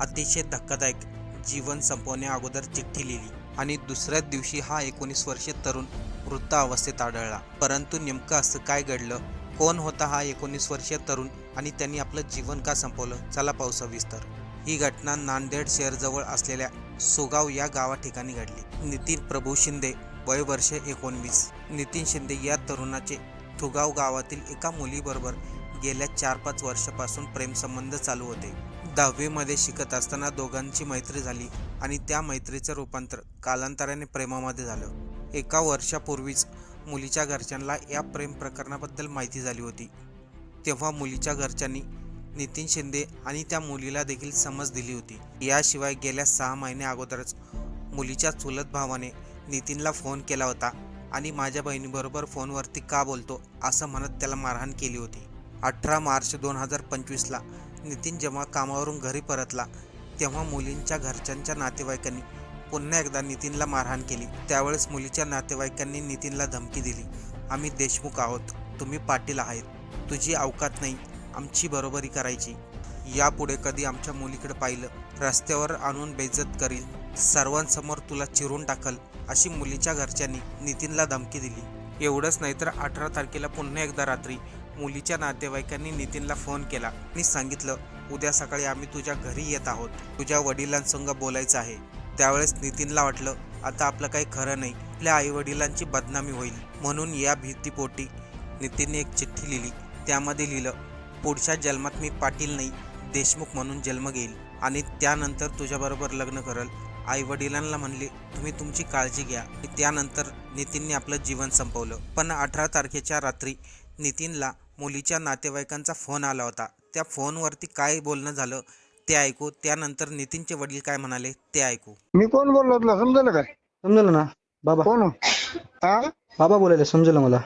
अतिशय धक्कादायक जीवन संपवण्या अगोदर चिठ्ठी लिहिली. आणि दुसऱ्याच दिवशी हा एकोणीस वर्षे तरुण वृद्ध अवस्थेत आढळला. परंतु नेमकं असं काय घडलं? कोण होता हा एकोणीस वर्षीय तरुण? आणि त्यांनी आपलं जीवन का संपवलं? चला पाहू सविस्तर. ही घटना नांदेड शहरजवळ असलेल्या सोगाव या गावा ठिकाणी घडली. नितीन प्रभू शिंदे वय वर्ष एकोणवीस. नितीन शिंदे या तरुणाचे थुगाव गावातील एका मुलीबरोबर गेल्या चार पाच वर्षापासून प्रेमसंबंध चालू होते. दहावीमध्ये शिकत असताना दोघांची मैत्री झाली आणि त्या मैत्रीचं रूपांतर कालांतराने प्रेमामध्ये झालं. एका वर्षापूर्वीच मुलीच्या घरच्यांना या प्रेम प्रकरणाबद्दल माहिती झाली होती. तेव्हा मुलीच्या घरच्यांनी नितीन शिंदे आणि त्या मुलीला देखील समज दिली होती. याशिवाय गेल्या सहा महिन्या अगोदरच मुलीच्या चुलत भावाने नितीनला फोन केला होता आणि माझ्या बहिणीबरोबर फोनवरती का बोलतो? असं म्हणत त्याला मारहाण केली होती. अठरा मार्च दोन हजार पंचवीसला नितीन जेव्हा कामावरून घरी परतला तेव्हा मुलींच्या घरच्यांच्या नातेवाईकांनी पुन्हा एकदा नितीनला मारहाण केली. त्यावेळेस मुलीच्या नातेवाईकांनी नितीनला धमकी दिली. आम्ही देशमुख आहोत. तुम्ही पाटील आहेत. तुझी अवकात नाही. आमची बरोबरी करायची. यापुढे कधी आमच्या मुलीकडे पाहिलं रस्त्यावर आणून बेइज्जत करील. सर्वांसमोर तुला चिरून टाकल अशी मुलीच्या घरच्यांनी नितीनला धमकी दिली. एवढंच नाही तर अठरा तारखेला पुन्हा एकदा रात्री मुलीच्या नातेवाईकांनी नितीनला फोन केला. आणि सांगितलं उद्या सकाळी आम्ही तुझ्या घरी येत आहोत. तुझ्या वडिलांसंग बोलायचं आहे. त्यावेळेस नितीनला वाटलं आता आपलं काही खरं नाही. आपल्या आई वडिलांची बदनामी होईल. म्हणून या भीतीपोटी नितीनने एक चिठ्ठी लिहिली. त्यामध्ये लिहिलं पुढच्या जन्मात मी पाटील नाही देशमुख म्हणून जन्म घेईल. आणि त्यानंतर तुझ्याबरोबर लग्न करल. आई वडिलांना म्हणले तुम्ही तुमची काळजी घ्या. त्यानंतर नितीनने आपलं जीवन संपवलं. पण अठरा तारखेच्या रात्री नितीनला मुलीच्या नातेवाईकांचा फोन आला होता. त्या फोनवरती काय बोलणं झालं ते ऐकू त्यानंतर नितीनचे वडील काय म्हणाले ते ऐकू. मी कोण बोललो तुला? समजलं काय? समजलं ना? बाबा. कोण? हो? हा बाबा बोलायला समजलं मला.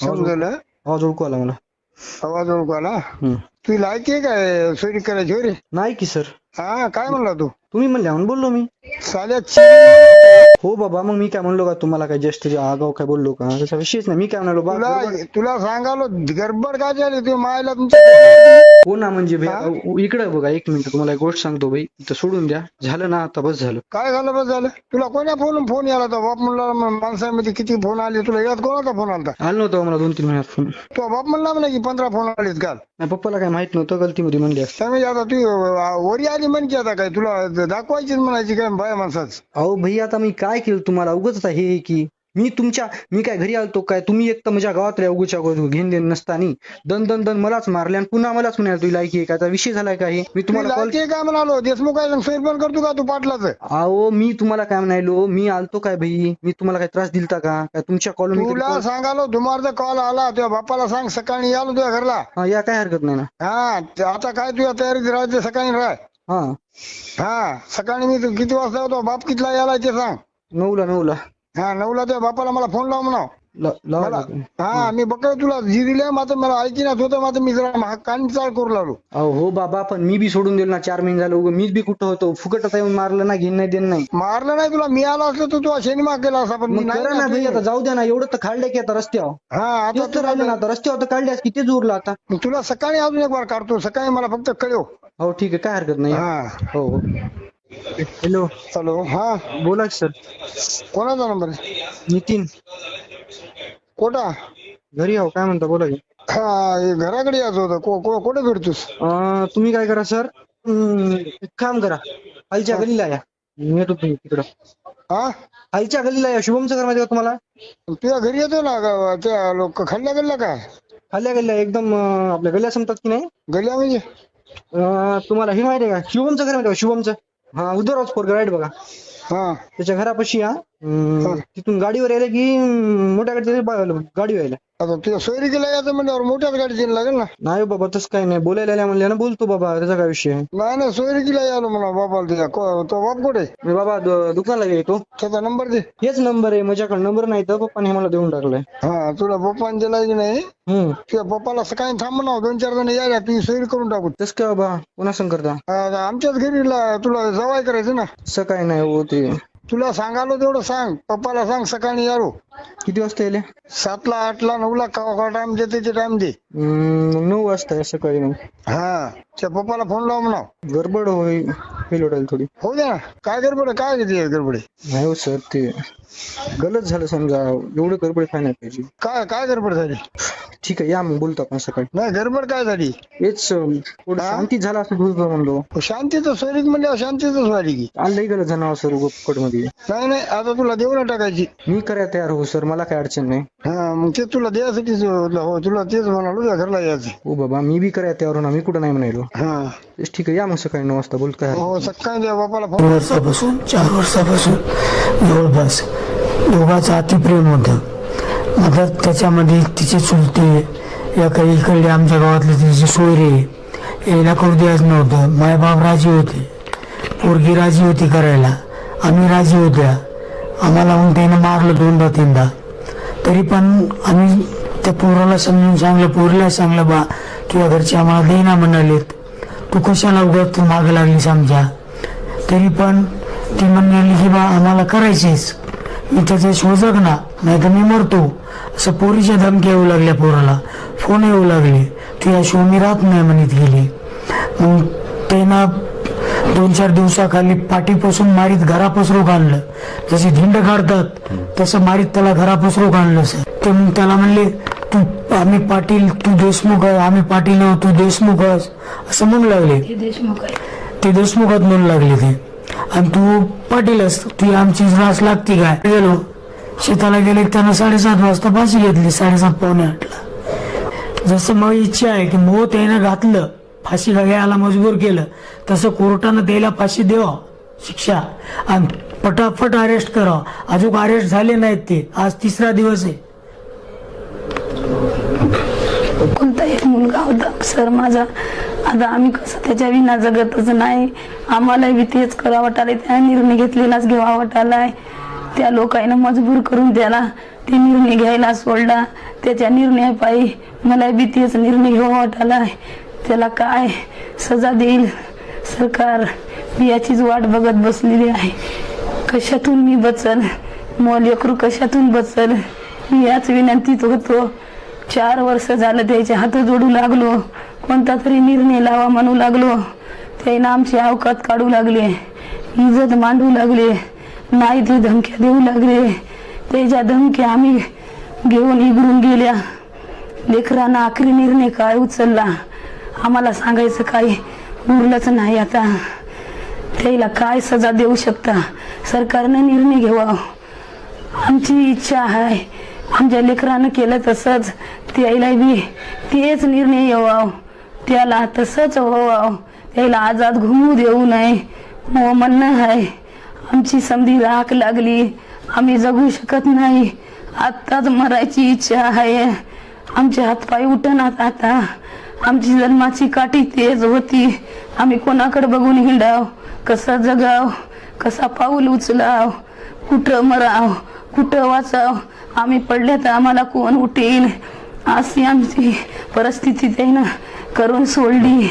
समजलं? आवाज ओळखू आला मला. आवाज ओळखू आला? हम्म. तू लायकी आहे काय सोयरी करायची होय रे? नाही की सर. हा काय म्हणला तू? तुम्ही म्हणले म्हणून बोललो मी. साल्या हो बाबा मग मी काय म्हणलो का तुम्हाला काय जास्त आगाव काय बोललो का? त्याचा विषयच नाही. मी काय म्हणालो बा तुला बरोबर. तुला सांगालो गडबड काय झाली? तू मायला तुमच्या हो ना म्हणजे इकडे बघा एक मिनिट तुम्हाला एक गोष्ट सांगतो भाई. इथं सोडून द्या. झालं ना आता बस झालं. काय झालं बस झालं? तुला कोण्या फोन फोन याला होता? बाप म्हणला म- माणसामध्ये किती फोन आले? तुला यात कोणाचा फोन आला आलं नव्हतं मला दोन तीन महिन्यात फोन. तो बाप म्हणला म्हणा की पंधरा फोन आलेत काल. नाही पप्पाला काय माहीत नव्हतं गलतीमध्ये म्हणले असते. त्यामुळे आता तू अं, वरी आली म्हण की आता काय? तुला दाखवायचीच म्हणायची काय बाय माणसाच? अहो भाई आता मी काय केलं तुम्हाला? उगाच हे की मी तुमच्या मी काय घरी आलतो काय? तुम्ही एक तर माझ्या गावात उगूच्या घेऊन देण नसतानी दन दन दन मलाच मारले आणि पुन्हा मलाच म्हणाल तुला लायकी आहे का? आता विषय झालाय का हे? मी तुम्हाला कॉल काय म्हणालो. देशमुख काय सैर पण करतो का तू पाटलाच? अहो मी तुम्हाला काय म्हणालो मी आलतो काय भाई? मी तुम्हाला काय त्रास दिलता का? काय तुमच्या कॉल तुला सांगालो दुमारचा कॉल आला तुझ्या बापाला सांग सकाळी आलो तुझ्या घरला. या काय हरकत नाही ना. हा आता काय तुझ्या तयारीत राहायचं सकाळी राह. हा. हा सकाळी मी किती वाजता होतो बाप कितला याला ते सांग. नऊला नऊला. हा नऊला तुझ्या बापाला मला फोन लाव मला लागेल. हा मी बघ तुला जी दिल्या मात्र मला ऐकिनाच होतं मात्र मी जरा कान चाळ करू लागलो. अहो हो बाबा पण मी बी सोडून दिलं ना चार महिने झालं उगा मीच बी कुठं होतो? फुकट आता येऊन मारलं ना घेऊन नाही देणं नाही. मारलं नाही तुला मी आला असलो तर तू सिनेमा केला असा पण मी मग नाही करा ना भाई आता जाऊ द्या ना एवढं तर काढलंय की आता रस्त्यावर. हा आता तेच तर राहिलं ना आता रस्त्यावर तर काढल्यास की तेच उरलं आता तुला सकाळी अजून एक बार काढतो सकाळी मला फक्त कळव. हो ठीक आहे काय हरकत नाही. हा. हो हो. हॅलो हॅलो हा. बोला की सर. कोणाचा नंबर आहे? नितीन. कोटा? घरी आहो काय म्हणता बोला की. हा हे घराकडे यायचं होतं. को- को- कुठे भेटतोस अं, तुम्ही काय करा सर? हम्म, एक काम करा. खालच्या गलीला या. मी येतो तुम्ही तिकडं. हा? खालच्या गलीला या. शुभमचं घर माहिती का तुम्हाला? तुझ्या घरी येतो ना ग- त्या लोक खाल्ल्या गल्ल्या काय खाल्ल्या गल्ल्या एकदम अं, आपल्या गल्ल्या संपतात की नाही? गल्ल्या म्हणजे? अं, तुम्हाला हे माहिती आहे का? शुभमचं घर माहिती आहे का? शुभमचं. हा उद्धवराज पोरग राईट बघा. हा. त्याच्या घरापाशी या अं, तिथून गाडीवर यायला की मोठ्या गाडी गाडीवर यायला. आता सोयरी गेला यायचं म्हणल्यावर मोठ्याच गाडी लागेल ना? नाही बाबा तसं काही नाही. बोलायला आल्या म्हणल्या ना बोलतो बाबा त्याचा काय विषय? आहे. नाही ना सोयरी गेला यालो म्हणा बाबाला को- तो बाप कुठे? मी बाबा दु- दुकानाला येतो त्याचा नंबर दे. हेच नंबर आहे माझ्याकडे नंबर नाही तर पप्पाने मला देऊन टाकलाय. हा तुला पप्पाने दिला की नाही? हम्म. तुझ्या पप्पाला सकाळी थांब ना दोन चार जण यायला तुझी सोयरी करून टाकू. तस काय बाबा कोणा संग करता? हा, आमच्याच घरी ला- तुला जवाय करायचं ना? असं काय नाही हो ते. तुला सांगालो तेवढं सांग. पप्पाला सांग सकाळी यारो. किती वाजता येले सातला आठला नऊला का टाइम देते ते टाइम दे. नऊ वाजता आहे सकाळी मग. हा त्या पप्पाला फोन लाव म्हणा गडबड होई होईल वाटेल थोडी. हो द्या ना. काय गडबड आहे? काय किती गडबड? आहे? नाही हो सर ते गलत झालं समजा. एवढं गडबड काय नाही पाहिजे. काय काय गडबड झाली? ठीक आहे या मग बोलतो आपण सकाळी. नाही गडबड काय झाली? हेच अं, थोडं हा? शांती झाला असं थोडं म्हणलो. शांतीचं सोयरीक म्हणजे शांतीच झाली की. आणलंही गलत झालं सर कोर्टमध्ये नाही नाही आता तुला देऊन टाकायची. मी करायला तयार हो सर मला काय अडचण नाही. हा मग ते तुला द्यायसाठीच हो तुला तेच म्हणालो तुझ्या घरला यायचं. हो बाबा मी बी करायला तयार हो ना मी कुठं नाही म्हणालो हा. तेच ठीक आहे या मग सकाळी नऊ वाजता बोल काय हो सकाळी द्या बापाला फोन वर्षापासून चार वर्षापासून जवळपास दोघांचं अतिप्रेम होतं. जर त्याच्यामध्ये तिचे चुलते या काही इकडले आमच्या गावातले तिचे सोयरे यायला करू द्यायचं नव्हतं. मायबाप राजी होते. पोरगी राजी होती करायला. आम्ही राजी होत्या. आम्हाला मग त्यानं मारलं दोनदा तीनदा. तरी पण आम्ही त्या पोराला समजून सांगलं पोरीला सांगलं बा तुझ्या घरचे आम्हाला देईना म्हणालेत. तू कशाला उगाच तू मागं लागलीस आमच्या? तरी पण ती म्हणाली की बा आम्हाला करायचीच. त्याच्या शोधक ना नाही तर मी मरतो. असं पोरीच्या धमक्या येऊ लागल्या पोराला. फोन येऊ लागले. तुझ्या शो मी राहत नाही म्हणत गेली. मग त्यानं दोन चार दिवसाखाली पाठीपासून मारीत घरापसरू आणलं. जसे धिंड काढतात तसं मारीत त्याला घरापसरू आणलं सर ते मग त्याला म्हणले तू आम्ही पाटील तू देशमुख आहे आम्ही पाटील आहोत, तू देशमुख आहेस. असं म्हणू लागले. ते देशमुखात म्हणू लागले ते. आणि तू पाटीलच ती आमची रास लागती काय? गेलो. शेताला गेले की त्यानं साडेसात वाजता फाशी घेतली. साडेसात पावणे आठला. जसं मग इच्छा आहे की मोह त्यानं घातलं फाशी घ्यायला मजबूर केलं तसं कोर्टानं त्याला फाशी द्यावा. शिक्षा. आणि पटापट अरेस्ट करावं. अजून अरेस्ट झाले नाहीत ते. आज तिसरा दिवस आहे. कोणता एक मुलगा होता सर माझा. आता आम्ही कसं त्याच्या विना जगतच नाही. आम्हाला बी तेच करावं वाटायला त्या निर्णय घेतलेलाच घ्यावा वाटायलाय त्या लोकांना मजबूर करून त्याला ते निर्णय घ्यायला सोडला. त्याच्या निर्णयापायी मला बी तेच निर्णय घ्यावा वाटायलाय त्याला काय सजा देईल? सरकार मी याचीच वाट बघत बसलेली आहे. कशातून मी बचल? मोल यकरू कशातून बचल? मी याच विनंतीत होतो. चार वर्ष झालं त्याचे हात जोडू लागलो. कोणता तरी निर्णय लावा म्हणू लागलो. त्याने आमची अवकात काढू लागले. इज्जत मांडू लागले. नाही ते धमक्या देऊ लागले. त्याच्या धमक्या आम्ही घेऊन इगडून गेल्या. लेकरांना आखरी निर्णय काय उचलला? आम्हाला सांगायचं काही उरलंच नाही आता. त्याला काय सजा देऊ शकता? सरकारने निर्णय घ्यावा. आमची इच्छा आहे. आमच्या लेकरानं केलं तसंच. त्याला बी तेच निर्णय येवाव त्याला तसंच व्हावं त्याला आजाद घुमू देऊ नये. मग म्हणणं आहे. आमची समधी राख लागली. आम्ही जगू शकत नाही. आत्ताच मरायची इच्छा आहे. आमचे हातपाय उठणात आता. आमची जन्माची काठी तेज होती. आम्ही कोणाकडे बघून हिंडाव? कसा जगाव? कसा पाऊल उचलाव? कुठं मराव? कुठं वाचाव? आम्ही पडले तर आम्हाला कोण उठेल? अशी आमची परिस्थिती त्यानं करून सोडली.